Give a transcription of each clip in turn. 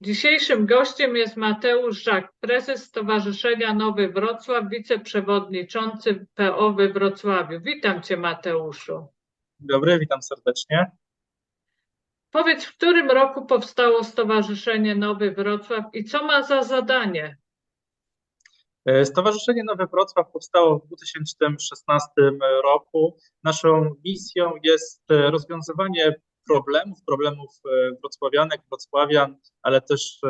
Dzisiejszym gościem jest Mateusz Żak, prezes Stowarzyszenia Nowy Wrocław, wiceprzewodniczący PO we Wrocławiu. Witam Cię Mateuszu. Dobry, witam serdecznie. Powiedz, w którym roku powstało Stowarzyszenie Nowy Wrocław i co ma za zadanie? E, Stowarzyszenie Nowy Wrocław powstało w 2016 roku. Naszą misją jest e, rozwiązywanie problemów, problemów e, wrocławianek, wrocławian, ale też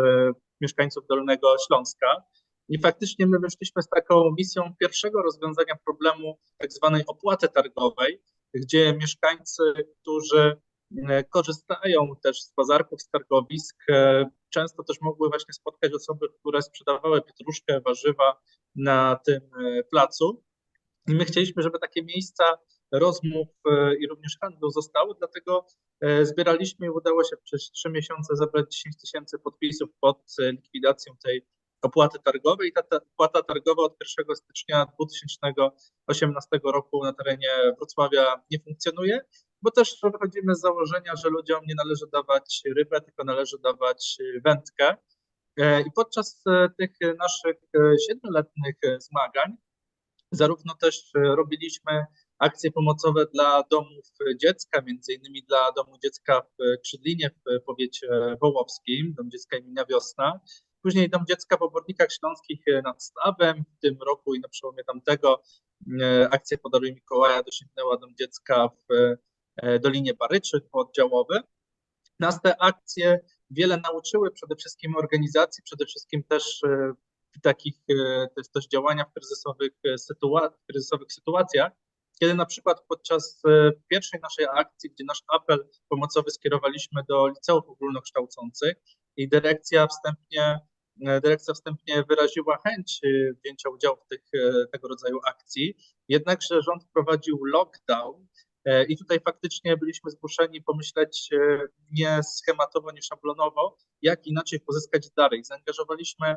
mieszkańców Dolnego Śląska. I faktycznie my wyszliśmy z taką misją pierwszego rozwiązania problemu tak zwanej opłaty targowej, gdzie mieszkańcy, którzy korzystają też z bazarków, z targowisk, często też mogły właśnie spotkać osoby, które sprzedawały pietruszkę, warzywa na tym placu. I my chcieliśmy, żeby takie miejsca rozmów i również handlu zostały, dlatego zbieraliśmy i udało się przez trzy miesiące zebrać 10 tysięcy podpisów pod likwidacją tej opłaty targowej. Ta, ta opłata targowa od 1 stycznia 2018 roku na terenie Wrocławia nie funkcjonuje, bo też wychodzimy z założenia, że ludziom nie należy dawać rybę, tylko należy dawać wędkę. I podczas tych naszych siedmioletnich zmagań zarówno też robiliśmy akcje pomocowe dla domów dziecka, między innymi dla domu dziecka w Krzydlinie w powiecie wołowskim, dom dziecka imienia Wiosna, Później Dom Dziecka w Obornikach Śląskich nad Stawem. W tym roku i na przełomie tamtego akcja Podaruj Mikołaja dosięgnęła Dom Dziecka w Dolinie Baryczy oddziałowy. Nas te akcje wiele nauczyły, przede wszystkim organizacji, przede wszystkim też w takich też, działania w kryzysowych, sytua w kryzysowych sytuacjach, kiedy na przykład podczas pierwszej naszej akcji, gdzie nasz apel pomocowy skierowaliśmy do liceów ogólnokształcących i dyrekcja wstępnie, dyrekcja wstępnie wyraziła chęć wzięcia udziału w tych, tego rodzaju akcji, jednakże rząd wprowadził lockdown i tutaj faktycznie byliśmy zmuszeni pomyśleć nie schematowo, nie szablonowo, jak inaczej pozyskać. I zaangażowaliśmy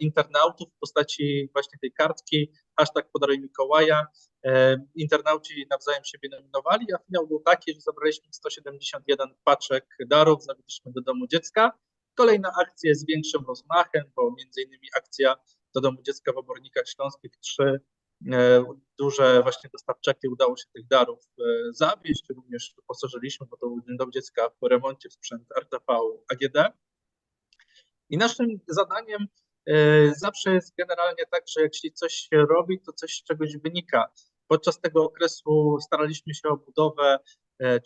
internautów w postaci właśnie tej kartki, hashtag podaruj Mikołaja. Internauci nawzajem siebie nominowali, a finał był taki, że zabraliśmy 171 paczek darów, zawieźliśmy do domu dziecka. Kolejna akcja z większym rozmachem, bo między innymi akcja do domu dziecka w Obornikach Śląskich, trzy duże właśnie dostawczaki udało się tych darów zawieźć, również wyposażyliśmy, bo to był Dom Dziecka w remoncie w sprzęt RTV AGD. I naszym zadaniem zawsze jest generalnie tak, że się coś się robi, to coś z czegoś wynika. Podczas tego okresu staraliśmy się o budowę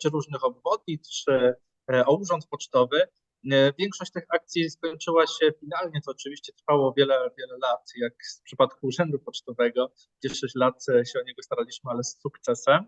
czy różnych obwodnic, czy o urząd pocztowy. Większość tych akcji skończyła się finalnie, to oczywiście trwało wiele, wiele lat, jak w przypadku Urzędu Pocztowego, gdzie 6 lat się o niego staraliśmy, ale z sukcesem.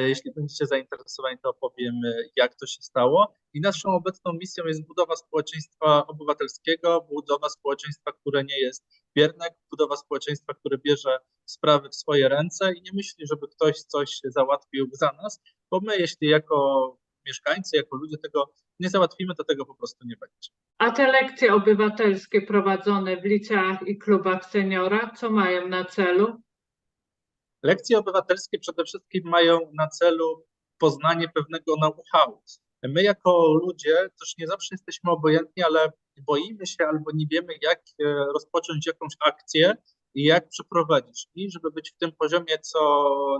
Jeśli będziecie zainteresowani, to opowiem, jak to się stało. I naszą obecną misją jest budowa społeczeństwa obywatelskiego, budowa społeczeństwa, które nie jest bierne, budowa społeczeństwa, które bierze sprawy w swoje ręce i nie myśli, żeby ktoś coś załatwił za nas, bo my, jeśli jako mieszkańcy, jako ludzie tego nie załatwimy, to tego po prostu nie będzie. A te lekcje obywatelskie prowadzone w liceach i klubach seniora, co mają na celu? Lekcje obywatelskie przede wszystkim mają na celu poznanie pewnego know-how. My jako ludzie też nie zawsze jesteśmy obojętni, ale boimy się albo nie wiemy, jak rozpocząć jakąś akcję i jak przeprowadzić. I żeby być w tym poziomie, co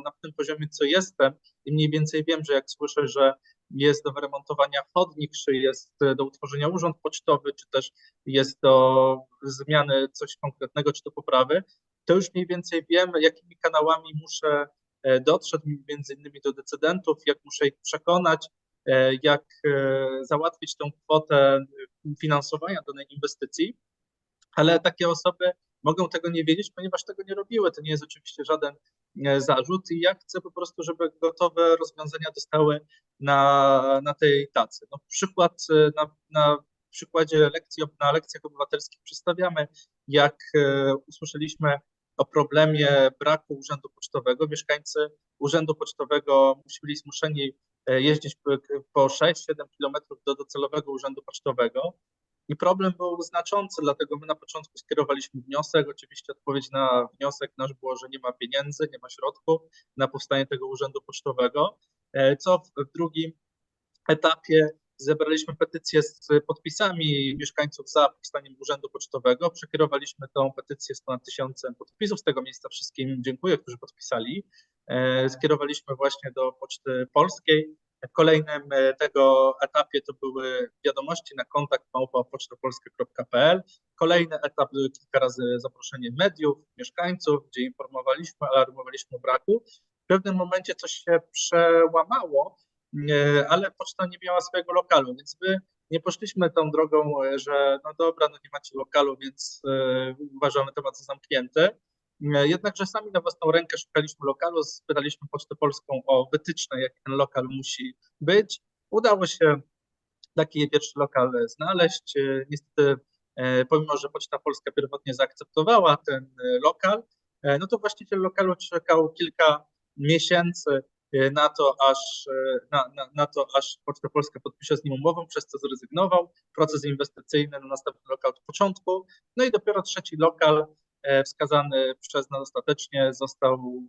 na tym poziomie, co jestem, i mniej więcej wiem, że jak słyszę, że jest do wyremontowania chodnik, czy jest do utworzenia urząd pocztowy, czy też jest do zmiany coś konkretnego, czy do poprawy, to już mniej więcej wiem, jakimi kanałami muszę dotrzeć, między innymi do decydentów, jak muszę ich przekonać, jak załatwić tą kwotę finansowania danej inwestycji, ale takie osoby mogą tego nie wiedzieć, ponieważ tego nie robiły. To nie jest oczywiście żaden zarzut i ja chcę po prostu, żeby gotowe rozwiązania dostały na, na tej tacy. No, przykład na, na przykładzie lekcji, na lekcjach obywatelskich przedstawiamy, jak usłyszeliśmy o problemie braku urzędu pocztowego. Mieszkańcy urzędu pocztowego byli zmuszeni jeździć po 6-7 kilometrów do docelowego urzędu pocztowego. I problem był znaczący, dlatego my na początku skierowaliśmy wniosek. Oczywiście odpowiedź na wniosek nasz było, że nie ma pieniędzy, nie ma środków na powstanie tego urzędu pocztowego, co w drugim etapie zebraliśmy petycję z podpisami mieszkańców za powstaniem Urzędu Pocztowego. Przekierowaliśmy tą petycję z ponad tysiącem podpisów. Z tego miejsca wszystkim dziękuję, którzy podpisali. E, skierowaliśmy właśnie do Poczty Polskiej. W kolejnym e, tego etapie to były wiadomości na kontakt pocztopolska.pl. Kolejny etap były kilka razy zaproszenie mediów, mieszkańców, gdzie informowaliśmy, alarmowaliśmy o braku. W pewnym momencie coś się przełamało, e, ale poczta nie miała swojego lokalu, więc my nie poszliśmy tą drogą, że no dobra, no nie macie lokalu, więc uważamy temat za zamknięty Jednakże sami na własną rękę szukaliśmy lokalu, spytaliśmy Pocztę Polską o wytyczne, jaki ten lokal musi być. Udało się taki pierwszy lokal znaleźć. Niestety, e, pomimo że Poczta Polska pierwotnie zaakceptowała ten e, lokal, e, no to właściciel lokalu czekał kilka miesięcy na to, aż, na, na, na to, aż Poczta Polska podpisze z nim umowę, przez co zrezygnował. Proces inwestycyjny na następny lokal od początku. No i dopiero trzeci lokal E, wskazany przez nas ostatecznie został,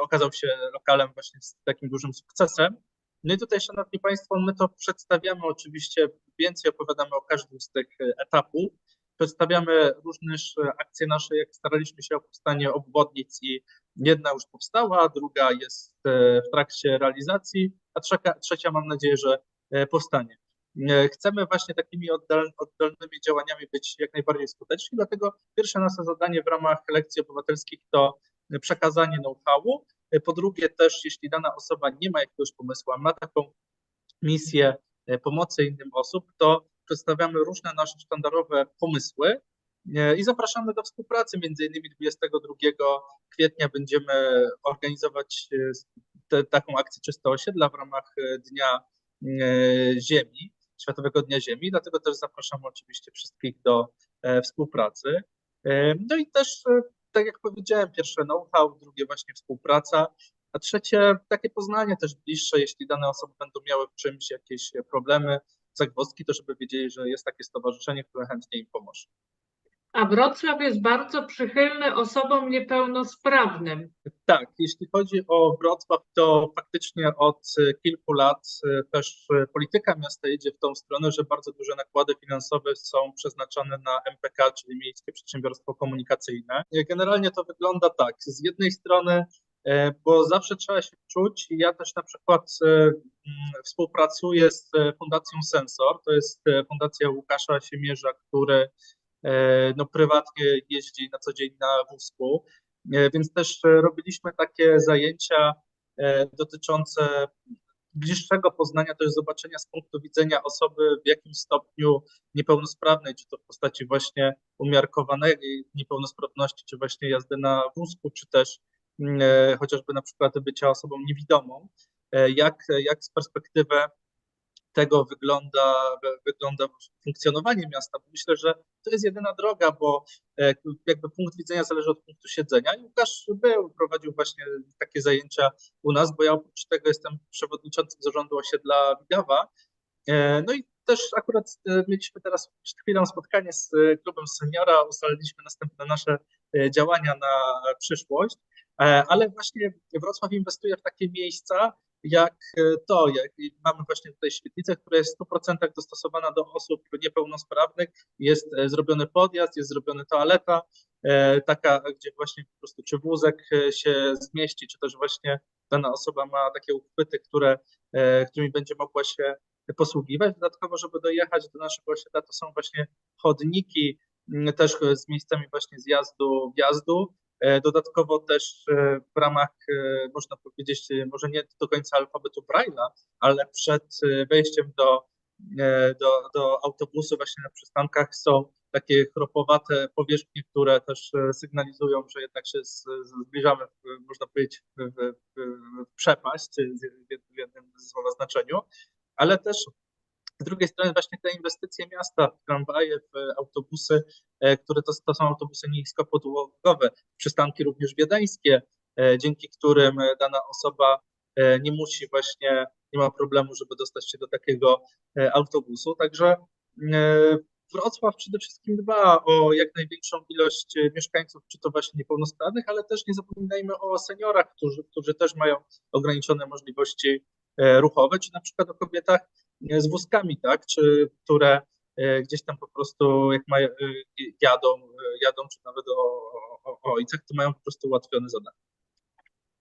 okazał się lokalem właśnie z takim dużym sukcesem. No i tutaj, Szanowni Państwo, my to przedstawiamy oczywiście, więcej opowiadamy o każdym z tych etapów. Przedstawiamy różne akcje nasze, jak staraliśmy się o powstanie obwodnic i jedna już powstała, druga jest e, w trakcie realizacji, a trzecia, trzecia mam nadzieję, że e, powstanie. E, chcemy właśnie takimi oddolnymi działaniami być jak najbardziej skuteczni, dlatego pierwsze nasze zadanie w ramach lekcji obywatelskich to przekazanie know-howu. E, po drugie też, jeśli dana osoba nie ma jakiegoś pomysłu, a ma taką misję e, pomocy innym osób, to przedstawiamy różne nasze sztandarowe pomysły i zapraszamy do współpracy. Między innymi 22 kwietnia będziemy organizować te, taką akcję Czyste Osiedla w ramach Dnia Ziemi. Światowego Dnia Ziemi, dlatego też zapraszamy oczywiście wszystkich do e, współpracy. E, no i też, e, tak jak powiedziałem, pierwsze know-how, drugie właśnie współpraca, a trzecie takie poznanie też bliższe, jeśli dane osoby będą miały w czymś jakieś problemy, zagwozdki, to żeby wiedzieli, że jest takie stowarzyszenie, które chętnie im pomoże. A Wrocław jest bardzo przychylny osobom niepełnosprawnym. Tak, jeśli chodzi o Wrocław, to faktycznie od kilku lat e, też polityka miasta idzie w tą stronę, że bardzo duże nakłady finansowe są przeznaczone na MPK, czyli Miejskie Przedsiębiorstwo Komunikacyjne. Generalnie to wygląda tak. Z jednej strony e, bo zawsze trzeba się czuć. Ja też na przykład e, współpracuję z Fundacją Sensor, to jest fundacja Łukasza Siemierza, który E, no, prywatnie jeździ na co dzień na wózku, e, więc też e, robiliśmy takie zajęcia dotyczące bliższego poznania, też zobaczenia z punktu widzenia osoby w jakim stopniu niepełnosprawnej, czy to w postaci właśnie umiarkowanej niepełnosprawności, czy właśnie jazdy na wózku, czy też chociażby na przykład bycia osobą niewidomą, jak, jak z perspektywy tego wygląda, wygląda funkcjonowanie miasta. Myślę, że to jest jedyna droga, bo e, jakby punkt widzenia zależy od punktu siedzenia. I Łukasz był, prowadził właśnie takie zajęcia u nas, bo ja oprócz tego jestem przewodniczącym zarządu osiedla Wigawa. E, no i też akurat e, mieliśmy teraz przed chwilą spotkanie z klubem seniora, ustaliliśmy następne nasze działania na przyszłość, ale właśnie Wrocław inwestuje w takie miejsca, jak e, to, jak mamy właśnie tutaj świetlicę, która jest w 100% dostosowana do osób niepełnosprawnych, jest e, zrobiony podjazd, jest zrobiona toaleta, e, taka, gdzie właśnie po prostu czy wózek się zmieści, czy też właśnie dana osoba ma takie uchwyty, które, którymi będzie mogła się posługiwać. Dodatkowo, żeby dojechać do naszego osiedla, to są właśnie chodniki, też z miejscami właśnie zjazdu, wjazdu, dodatkowo też e, w ramach, e, można powiedzieć, może nie do końca alfabetu Braille'a, ale przed wejściem do, do, do autobusu właśnie na przystankach są takie chropowate powierzchnie, które też sygnalizują, że jednak się zbliżamy, można powiedzieć, w, w, w przepaść w jednym znaczeniu, ale też z drugiej strony właśnie te inwestycje miasta w tramwaje, w autobusy, e, które to, to są autobusy niskopodłogowe, przystanki również wiedeńskie, e, dzięki którym dana osoba e, nie musi właśnie, nie ma problemu, żeby dostać się do takiego autobusu. Także Wrocław przede wszystkim dba o jak największą ilość mieszkańców, czy to właśnie niepełnosprawnych, ale też nie zapominajmy o seniorach, którzy, którzy też mają ograniczone możliwości ruchowe, czy na przykład o kobietach z wózkami, tak, czy które gdzieś tam po prostu jak mają, jadą, jadą, czy nawet o, o, o ojcach, to mają po prostu ułatwione zadanie.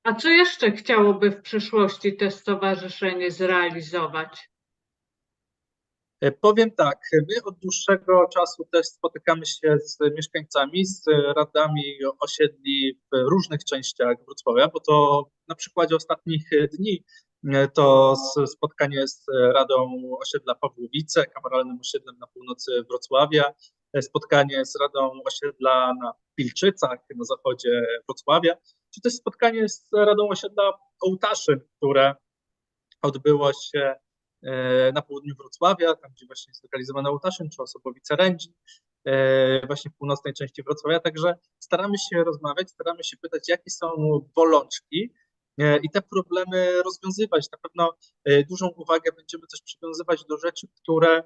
A co jeszcze chciałoby w przyszłości to stowarzyszenie zrealizować? E, Powiem tak, my od dłuższego czasu też spotykamy się z mieszkańcami, z radami osiedli w różnych częściach Wrocławia, bo to na przykładzie ostatnich dni e, to spotkanie z Radą Osiedla Pawłowice, kameralnym osiedlem na północy Wrocławia, e, spotkanie z Radą Osiedla na Pilczycach na zachodzie Wrocławia, czy też spotkanie z Radą Osiedla Ołtaszy, które odbyło się na południu Wrocławia, tam gdzie właśnie jest zlokalizowana Ołtaszyn, czy Osobowice Rędzin, e, właśnie w północnej części Wrocławia, także staramy się rozmawiać, staramy się pytać, jakie są bolączki e, i te problemy rozwiązywać. Na pewno e, dużą uwagę będziemy też przywiązywać do rzeczy, które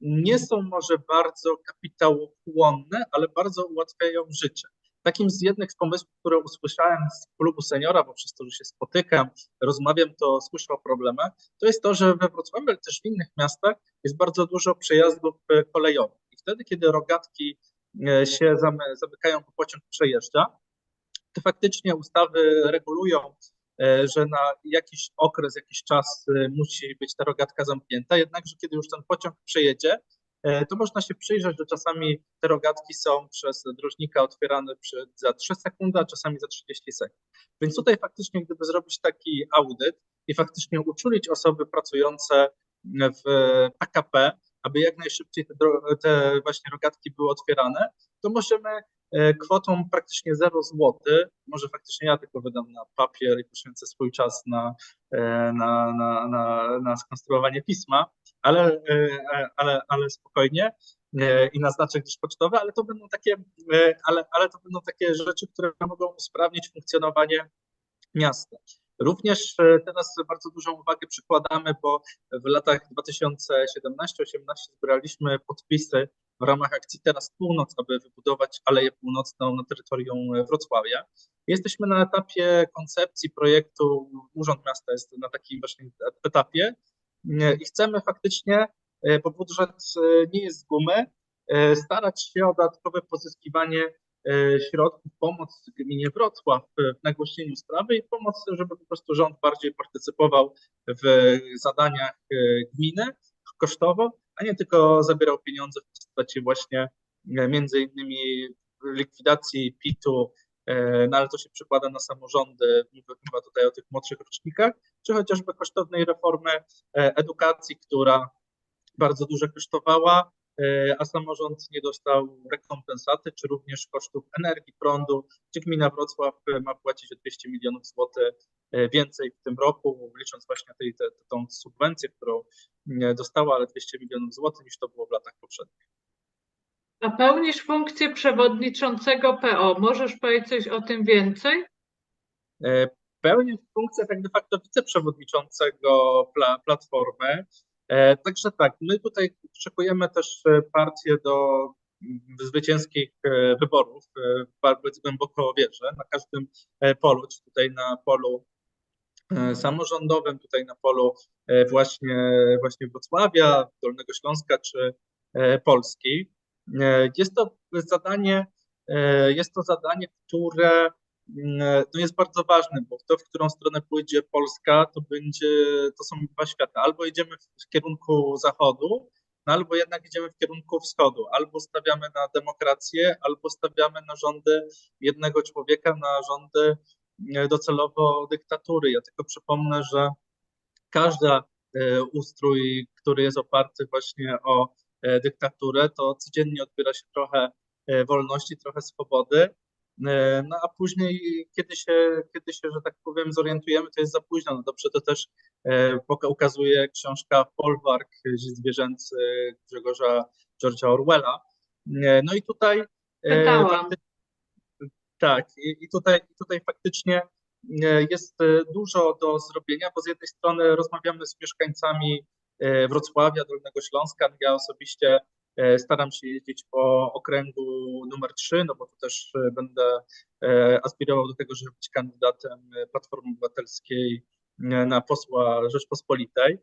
nie są może bardzo kapitałochłonne, ale bardzo ułatwiają życie. Takim z jednych z pomysłów, które usłyszałem z klubu seniora, bo przez to, że się spotykam, rozmawiam, to słyszę o problemach, to jest to, że we Wrocławiu, ale też w innych miastach jest bardzo dużo przejazdów e, kolejowych. I wtedy, kiedy rogatki e, się zamy- zamykają, bo pociąg przejeżdża, to faktycznie ustawy regulują, e, że na jakiś okres, jakiś czas musi być ta rogatka zamknięta, jednakże kiedy już ten pociąg przejedzie, to można się przyjrzeć, że czasami te rogatki są przez drożnika otwierane za 3 sekundy, a czasami za 30 sekund. Więc tutaj faktycznie, gdyby zrobić taki audyt i faktycznie uczulić osoby pracujące w PKP, aby jak najszybciej te, te właśnie rogatki były otwierane, to możemy e, kwotą praktycznie 0 zł, może faktycznie ja tylko wydam na papier i poświęcę swój czas na, e, na, na, na, na skonstruowanie pisma, ale, e, ale, ale spokojnie e, i na znaczek gdzieś pocztowy, ale to będą takie, e, ale, ale to będą takie rzeczy, które mogą usprawnić funkcjonowanie miasta. Również teraz bardzo dużą uwagę przykładamy, bo w latach 2017-18 zbieraliśmy podpisy w ramach akcji Teraz Północ, aby wybudować Aleję Północną na terytorium Wrocławia. Jesteśmy na etapie koncepcji projektu, Urząd Miasta jest na takim właśnie etapie i chcemy faktycznie, e, bo budżet e, nie jest z gumy, e, starać się o dodatkowe pozyskiwanie e, środków, pomoc gminie Wrocław w nagłośnieniu sprawy i pomoc, żeby po prostu rząd bardziej partycypował w zadaniach e, gminy kosztowo, a nie tylko zabierał pieniądze w postaci właśnie e, między innymi likwidacji PIT-u, e, no ale to się przekłada na samorządy, mówię chyba tutaj o tych młodszych rocznikach, czy chociażby kosztownej reformy e, edukacji, która bardzo dużo kosztowała, e, a samorząd nie dostał rekompensaty, czy również kosztów energii, prądu, gdzie gmina Wrocław e, ma płacić o 200 milionów złotych e, więcej w tym roku, licząc właśnie tej, te, tą subwencję, którą e, dostała, ale 200 milionów złotych niż to było w latach poprzednich. A pełnisz funkcję przewodniczącego PO. Możesz powiedzieć coś o tym więcej? E, Pełnię funkcję tak de facto wiceprzewodniczącego pla, Platformy. E, Także tak, my tutaj szykujemy też e, partię do mm, zwycięskich wyborów. Bardzo głęboko wierzę na każdym polu, czy tutaj na polu samorządowym, tutaj na polu właśnie, właśnie Wrocławia, Dolnego Śląska czy Polski. E, Jest to zadanie, e, jest to zadanie, które no jest bardzo ważne, bo to, w którą stronę pójdzie Polska, to będzie, to są dwa światy. Albo idziemy w kierunku zachodu, no albo jednak idziemy w kierunku wschodu. Albo stawiamy na demokrację, albo stawiamy na rządy jednego człowieka, na rządy docelowo dyktatury. Ja tylko przypomnę, że każda ustrój, który jest oparty właśnie o dyktaturę, to codziennie odbiera się trochę e, wolności, trochę swobody. E, No a później, kiedy się, kiedy się, że tak powiem, zorientujemy, to jest za późno. No dobrze, to też e, ukazuje książka Folwark, Żyć zwierzęcy Grzegorza George'a Orwella. E, No i tutaj e, tak, i, tutaj, tutaj faktycznie e, jest e, dużo do zrobienia, bo z jednej strony rozmawiamy z mieszkańcami e, Wrocławia, Dolnego Śląska. Ja osobiście e, staram się jeździć po okręgu numer 3, no bo tu też e, będę e, aspirował do tego, żeby być kandydatem e, Platformy Obywatelskiej e, na posła Rzeczpospolitej.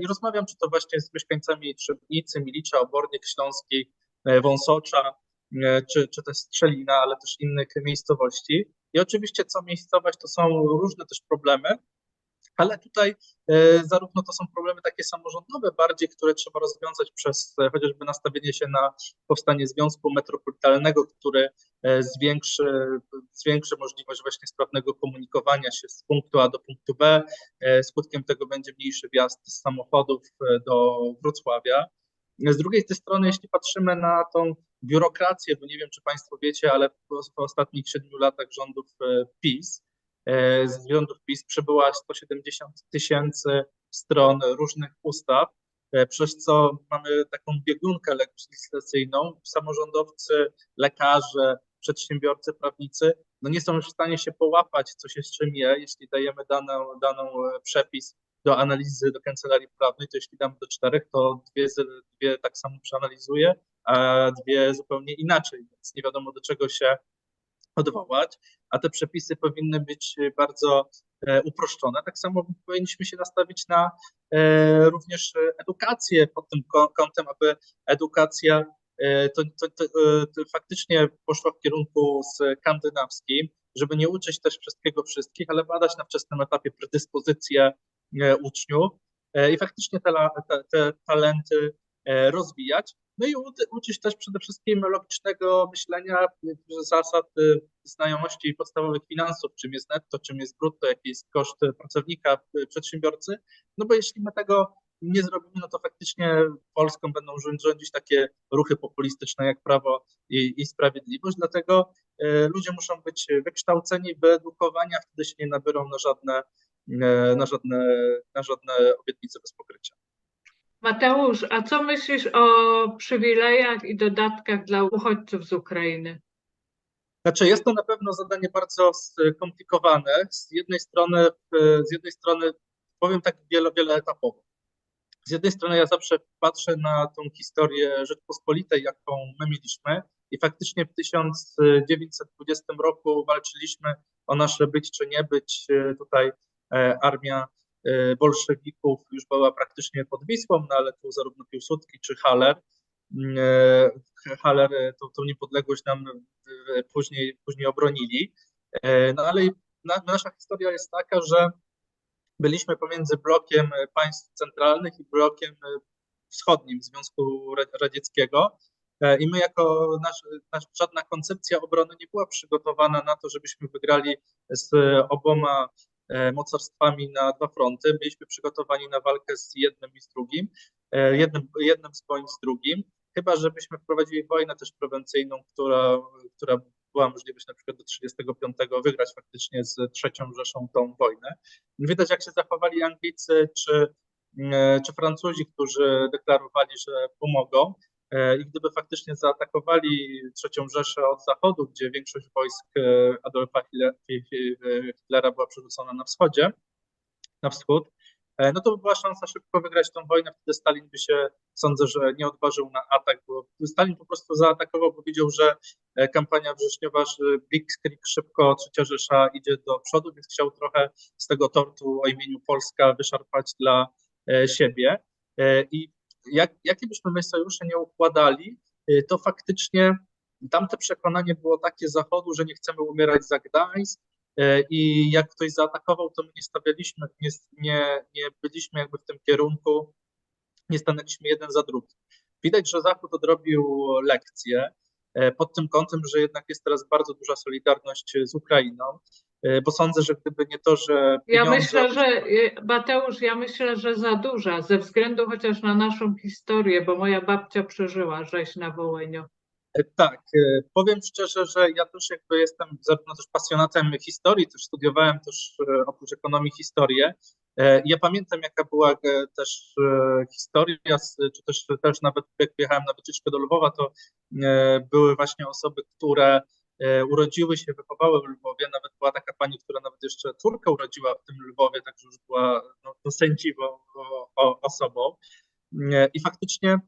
I rozmawiam, czy to właśnie z mieszkańcami Trzebnicy, Milicza, Obornik Śląskiej, Wąsocza, czy, czy też Strzelina, ale też innych miejscowości. I oczywiście co miejscowość to są różne też problemy, ale tutaj e, zarówno to są problemy takie samorządowe bardziej, które trzeba rozwiązać przez e, chociażby nastawienie się na powstanie związku metropolitalnego, który e, zwiększy, zwiększy możliwość właśnie sprawnego komunikowania się z punktu A do punktu B. Skutkiem tego będzie mniejszy wjazd z samochodów do Wrocławia. Z drugiej strony, jeśli patrzymy na tą biurokrację, bo nie wiem, czy Państwo wiecie, ale po, ostatnich siedmiu latach rządów PiS, z rządów PiS przybyła 170 tysięcy stron różnych ustaw, e, przez co mamy taką biegunkę legislacyjną. Samorządowcy, lekarze, przedsiębiorcy, prawnicy no nie są w stanie się połapać, co się z czym je, jeśli dajemy daną, daną e, przepis do analizy do kancelarii prawnej, to jeśli damy do czterech, to dwie, dwie tak samo przeanalizuje, a dwie zupełnie inaczej, więc nie wiadomo do czego się odwołać, a te przepisy powinny być bardzo e, uproszczone. Tak samo powinniśmy się nastawić na e, również edukację pod tym kątem, aby edukacja e, to, to, to, to faktycznie poszła w kierunku skandynawskim, żeby nie uczyć też wszystkiego wszystkich, ale badać na wczesnym etapie predyspozycje uczniów i faktycznie te, te, te talenty rozwijać. No i uczyć też przede wszystkim logicznego myślenia, zasad y, znajomości podstawowych finansów, czym jest netto, czym jest brutto, jaki jest koszt pracownika, y, przedsiębiorcy. No bo jeśli my tego nie zrobimy, no to faktycznie Polską będą rządzić takie ruchy populistyczne jak Prawo i, i Sprawiedliwość. Dlatego y, ludzie muszą być wykształceni, wyedukowani, a wtedy się nie nabiorą na żadne, na żadne, na żadne obietnice bez pokrycia. Mateusz, a co myślisz o przywilejach i dodatkach dla uchodźców z Ukrainy? Znaczy, jest to na pewno zadanie bardzo skomplikowane. Z jednej strony, z jednej strony powiem tak wiele, wieloetapowo. Z jednej strony ja zawsze patrzę na tą historię Rzeczpospolitej, jaką my mieliśmy i faktycznie w 1920 roku walczyliśmy o nasze być czy nie być. Tutaj e, armia E, bolszewików już była praktycznie pod Wisłą, no ale tu zarówno Piłsudski czy Haller, mm, e, Haller tą, tą niepodległość nam e, później, później obronili. No ale nasza historia jest taka, że byliśmy pomiędzy blokiem państw centralnych i blokiem wschodnim Związku Radzieckiego. I my jako nasz, nasz, żadna koncepcja obrony nie była przygotowana na to, żebyśmy wygrali z oboma E, mocarstwami na dwa fronty. Byliśmy przygotowani na walkę z jednym i z drugim, e, jednym, jednym z bądź z drugim, chyba żebyśmy wprowadzili wojnę też prewencyjną, która, która była możliwość na przykład do 35 wygrać faktycznie z trzecią Rzeszą tą wojnę. Widać jak się zachowali Anglicy czy, e, czy Francuzi, którzy deklarowali, że pomogą. E, I gdyby faktycznie zaatakowali trzecią Rzeszę od zachodu, gdzie większość wojsk e, Adolfa Hitlera była przerzucona na wschodzie, na wschód, e, no to by była szansa szybko wygrać tą wojnę. Wtedy Stalin by się, sądzę, że nie odważył na atak, bo Stalin po prostu zaatakował, bo widział, że kampania wrześniowa, że Blitzkrieg szybko trzecia Rzesza idzie do przodu, więc chciał trochę z tego tortu o imieniu Polska wyszarpać dla siebie. I jak, jakie byśmy my sojusze nie układali, y, to faktycznie tamte przekonanie było takie zachodu, że nie chcemy umierać za Gdańsk y, i jak ktoś zaatakował, to my nie stawialiśmy, nie, nie, nie byliśmy jakby w tym kierunku, nie stanęliśmy jeden za drugim. Widać, że Zachód odrobił lekcję y, pod tym kątem, że jednak jest teraz bardzo duża solidarność z Ukrainą. E, bo sądzę, że gdyby nie to, że. Ja myślę, że e, Mateusz, ja myślę, że za duża, ze względu chociaż na naszą historię, bo moja babcia przeżyła rzeź na Wołyniu. E, tak, powiem szczerze, że ja też jakby jestem zarówno też pasjonatem historii, też studiowałem też oprócz ekonomii historię. Ja pamiętam, jaka była też historia, czy też, też nawet jak jechałem na wycieczkę do Lwowa, to były właśnie osoby, które urodziły się, wychowały w Lwowie. Nawet była taka pani, która nawet jeszcze córkę urodziła w tym Lwowie, także już była no, no sędziwą osobą. E, I faktycznie,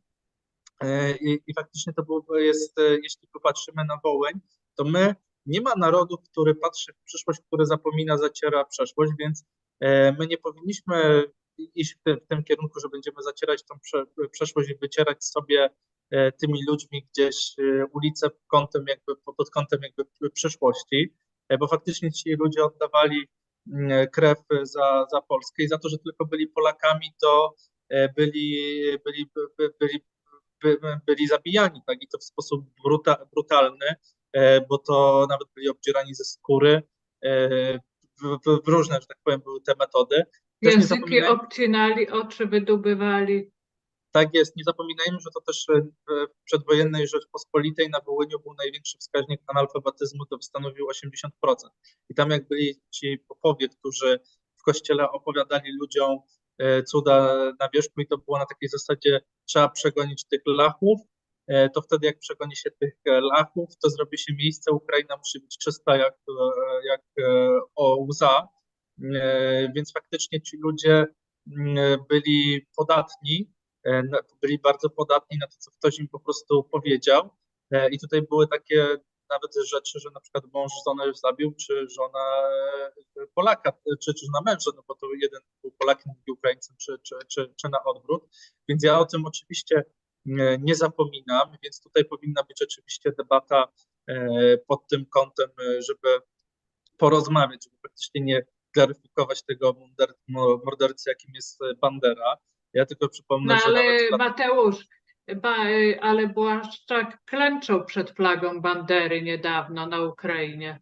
e, i, i faktycznie to jest, jeśli popatrzymy na Wołyń, to my nie ma narodu, który patrzy w przyszłość, który zapomina, zaciera przeszłość, więc my nie powinniśmy iść w tym, w tym kierunku, że będziemy zacierać tą prze, przeszłość i wycierać sobie e, tymi ludźmi gdzieś e, ulicę pod kątem jakby, pod kątem jakby przyszłości, e, bo faktycznie ci ludzie oddawali mm, krew za, za Polskę i za to, że tylko byli Polakami, to e, byli, byli, by- byli, by, byli zabijani, tak, i to w sposób bruta, brutalny, e, bo to nawet byli obdzierani ze skóry, e, w, w, w różne, że tak powiem, były te metody. Też Języki obcinali, oczy wydobywali. Tak jest, nie zapominajmy, że to też e, w przedwojennej Rzeczpospolitej na Wołyniu był największy wskaźnik analfabetyzmu, to stanowił 80%. I tam jak byli ci popowie, którzy w kościele opowiadali ludziom e, cuda na wierzchu i to było na takiej zasadzie, trzeba przegonić tych lachów, e, to wtedy jak przegoni się tych lachów, to zrobi się miejsce, Ukraina musi być czysta jak, jak o łza. Więc faktycznie ci ludzie mm, byli podatni, byli bardzo podatni na to, co ktoś im po prostu powiedział. E, I tutaj były takie nawet rzeczy, że na przykład mąż żonę zabił, czy żona e, Polaka, czy, czy żona męża, no bo to jeden był Polakiem, drugi Ukraińcem, czy, czy, czy, czy na odwrót. Więc ja o tym oczywiście e, nie zapominam, więc tutaj powinna być oczywiście debata e, pod tym kątem, e, żeby porozmawiać, żeby praktycznie nie glaryfikować tego morder- mo- mordercy, jakim jest e, Bandera. Ja tylko przypomnę, No że ale nawet na- Mateusz, ba, ale Błaszczak klęczał przed flagą Bandery niedawno na Ukrainie.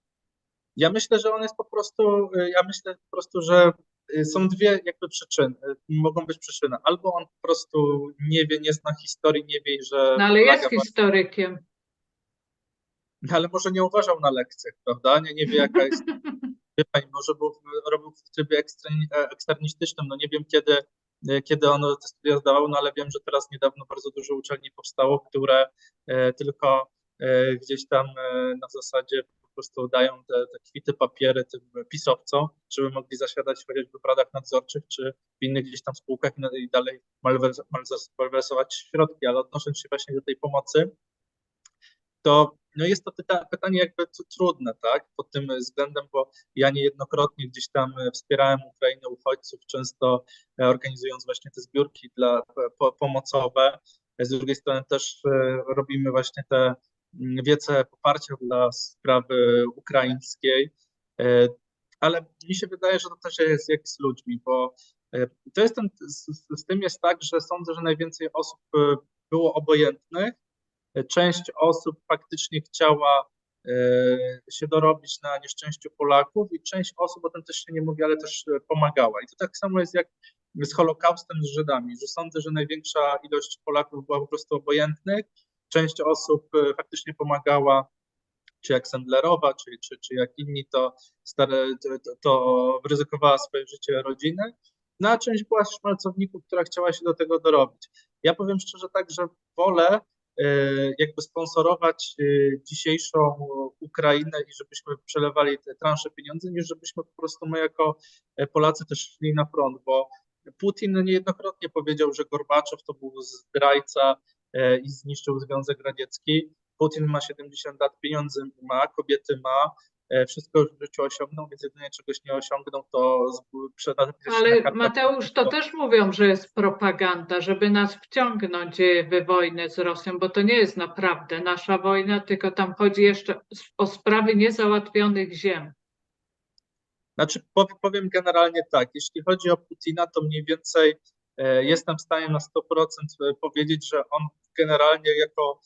ja myślę, że on jest po prostu, e, ja myślę po prostu, że e, są dwie jakby przyczyny, mogą być przyczyny. Albo on po prostu nie wie, nie zna historii, nie wie, że No ale jest historykiem. No, ale może nie uważał na lekcjach, prawda? Nie, nie wie, jaka jest. Wie pani, może był, robił w trybie e, eksternistycznym. No nie wiem, kiedy, kiedy on te studia zdawał, no ale wiem, że teraz niedawno bardzo dużo uczelni powstało, które e, tylko e, gdzieś tam e, na zasadzie po prostu dają te, te kwity, papiery tym pisowcom, żeby mogli zasiadać chociażby w radach nadzorczych, czy w innych gdzieś tam spółkach i, dalej malwers- malwers- malwersować środki. Ale odnosząc się właśnie do tej pomocy, to no jest to pyta, pytanie jakby tr- trudne, tak, pod tym względem, bo ja niejednokrotnie gdzieś tam e, wspierałem Ukrainę, uchodźców, często e, organizując właśnie te zbiórki dla, po, pomocowe. Z drugiej strony też e, robimy właśnie te mm, wiece poparcia dla sprawy ukraińskiej, ale mi się wydaje, że to też jest jak z ludźmi, bo to jest ten, z, z- tym jest tak, że sądzę, że najwięcej osób było obojętnych, część osób faktycznie chciała e, się dorobić na nieszczęściu Polaków i część osób, o tym też się nie mówi, ale też pomagała. I to tak samo jest jak z Holokaustem z Żydami, że sądzę, że największa ilość Polaków była po prostu obojętnych, część osób e, faktycznie pomagała, czy jak Sendlerowa, czy, czy, czy jak inni, to, stare, to, to ryzykowała swoje życie rodziny, no a część była szmalcowników, która chciała się do tego dorobić. Ja powiem szczerze tak, że wolę jakby sponsorować e, dzisiejszą Ukrainę i żebyśmy przelewali te transze pieniędzy, niż żebyśmy po prostu my jako e, Polacy też szli na front, bo Putin niejednokrotnie powiedział, że Gorbaczow to był zdrajca e, i zniszczył Związek Radziecki. Putin ma 70 lat, pieniądze ma, kobiety ma, e, wszystko już w życiu osiągnął, więc jedynie czegoś nie osiągnął, to z- przed- napisać się na Ale Mateusz, to to- też mówią, że jest propaganda, żeby nas wciągnąć e, w wojnę z Rosją, bo to nie jest naprawdę nasza wojna, tylko tam chodzi jeszcze o sprawy niezałatwionych ziem. Znaczy, pow- powiem generalnie tak, jeśli chodzi o Putina, to mniej więcej e, jestem w stanie na 100% powiedzieć, że on generalnie jako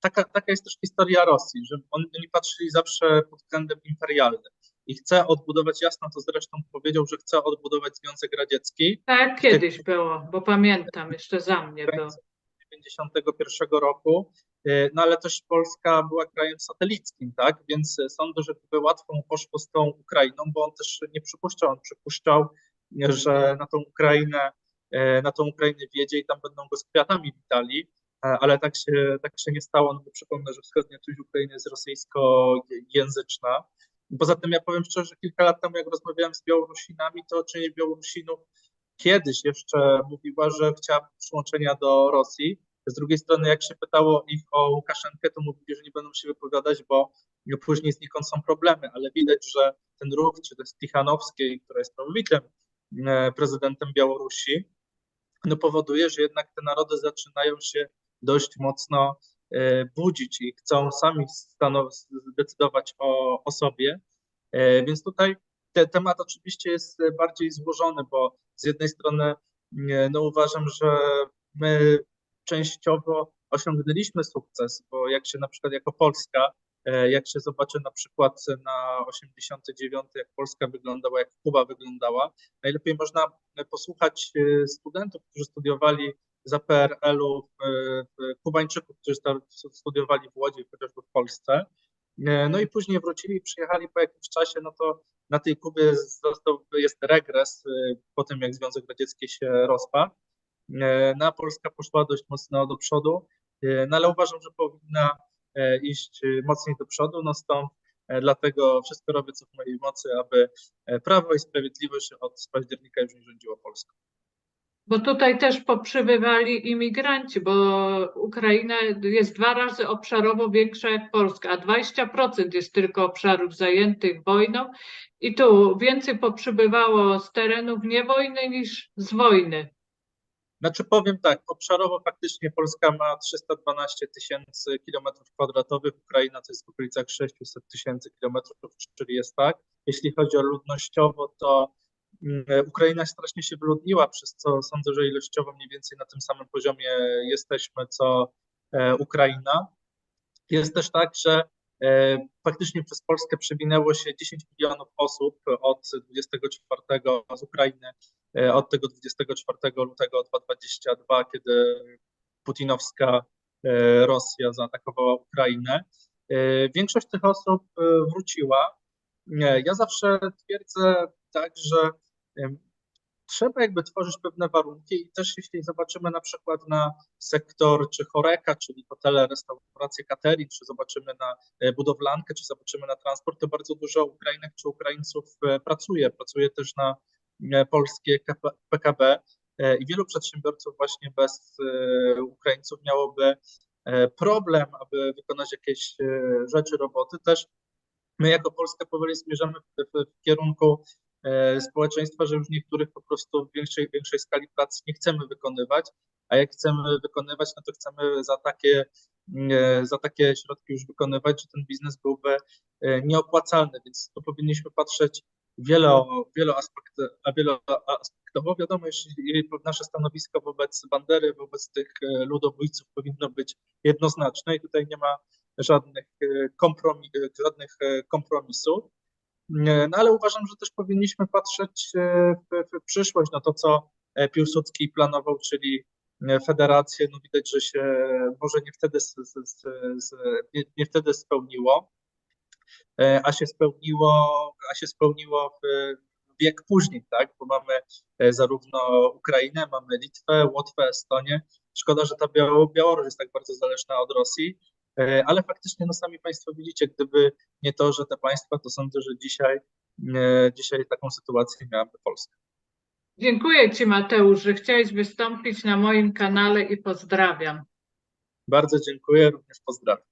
taka, taka jest też historia Rosji, że on, oni patrzyli zawsze pod względem imperialnym i chce odbudować, jasno to zresztą powiedział, że chce odbudować Związek Radziecki, Tak kiedyś było, bo pamiętam, jeszcze za mnie było. 1991 roku, e, no ale też Polska była krajem satelickim, tak, więc e, sądzę, że tutaj łatwo mu poszło z tą Ukrainą, bo on też nie przypuszczał, on przypuszczał, że na tą Ukrainę, e, na tą Ukrainę wjedzie i tam będą go z kwiatami witali, ale tak się, tak się nie stało, no bo przypomnę, że wschodnia część Ukrainy jest rosyjskojęzyczna. Poza tym ja powiem szczerze, że kilka lat temu, jak rozmawiałem z Białorusinami, to część Białorusinów kiedyś jeszcze mówiła, że chciała przyłączenia do Rosji. Z drugiej strony, jak się pytało ich o Łukaszenkę, to mówili, że nie będą się wypowiadać, bo później znikąd są problemy, ale widać, że ten ruch, czy to jest Tichanowskiej, która jest prawowitym e, prezydentem Białorusi, no powoduje, że jednak te narody zaczynają się dość mocno e, budzić i chcą sami zdecydować o, o sobie. E, Więc tutaj te, temat oczywiście jest bardziej złożony, bo z jednej strony nie, no uważam, że my częściowo osiągnęliśmy sukces, bo jak się na przykład jako Polska, e, jak się zobaczy na przykład na 89, jak Polska wyglądała, jak Kuba wyglądała, najlepiej można posłuchać e, studentów, którzy studiowali za PRL-u, Kubańczyków, którzy studiowali w Łodzi, chociażby w Polsce. E, No i później wrócili przyjechali po jakimś czasie, no to na tej Kubie jest regres e, po tym, jak Związek Radziecki się rozpadł. E, No a Polska poszła dość mocno do przodu, no ale uważam, że powinna iść mocniej do przodu, no stąd dlatego wszystko robię, co w mojej mocy, aby Prawo i Sprawiedliwość od października już nie rządziło Polską. Bo tutaj też poprzybywali imigranci, bo Ukraina jest dwa razy obszarowo większa jak Polska, a 20% jest tylko obszarów zajętych wojną i tu więcej poprzybywało z terenów niewojny niż z wojny. Znaczy powiem tak, obszarowo faktycznie Polska ma 312 tysięcy kilometrów kwadratowych, Ukraina to jest w okolicach 600 tysięcy kilometrów, czyli jest tak. Jeśli chodzi o ludnościowo, to Ukraina strasznie się wyludniła, przez co sądzę, że ilościowo mniej więcej na tym samym poziomie jesteśmy, co e, Ukraina. Jest też tak, że e, faktycznie przez Polskę przewinęło się 10 milionów osób od 24 z Ukrainy, e, od tego 24 lutego 2022, kiedy putinowska e, Rosja zaatakowała Ukrainę. E, Większość tych osób e, wróciła. Ja zawsze twierdzę tak, że trzeba jakby tworzyć pewne warunki i też jeśli zobaczymy na przykład na sektor czy choreka, czyli hotele, restauracje, catering, czy zobaczymy na e, budowlankę, czy zobaczymy na transport, to bardzo dużo Ukrainek czy Ukraińców e, pracuje. Pracuje też na e, polskie PKB i wielu przedsiębiorców właśnie bez Ukraińców miałoby problem, aby wykonać jakieś rzeczy, roboty. Też my jako Polska powoli zmierzamy w, w, kierunku e, społeczeństwa, że już niektórych po prostu w większej, większej skali pracy nie chcemy wykonywać, a jak chcemy wykonywać, no to chcemy za takie, e, za takie środki już wykonywać, że ten biznes byłby e, nieopłacalny, więc tu powinniśmy patrzeć wielo, wieloaspektowo. Wiadomo, jeśli nasze stanowisko wobec Bandery, wobec tych e, ludobójców powinno być jednoznaczne i tutaj nie ma żadnych, e, kompromi, żadnych e, kompromisów. No ale uważam, że też powinniśmy patrzeć e, w, w przyszłość na to, co e, Piłsudski planował, czyli e, federację. No widać, że się może nie wtedy, z, z, z, nie, nie wtedy spełniło, e, a się spełniło, a się spełniło w wiek później, tak? Bo mamy e, zarówno Ukrainę, mamy Litwę, Łotwę, Estonię. Szkoda, że ta Biało- Białoruś jest tak bardzo zależna od Rosji, e, ale faktycznie, no sami Państwo widzicie, gdyby nie to, że te państwa, to sądzę, że dzisiaj, e, dzisiaj taką sytuację miałaby Polska. Dziękuję Ci Mateusz, że chciałeś wystąpić na moim kanale i pozdrawiam. Bardzo dziękuję, również pozdrawiam.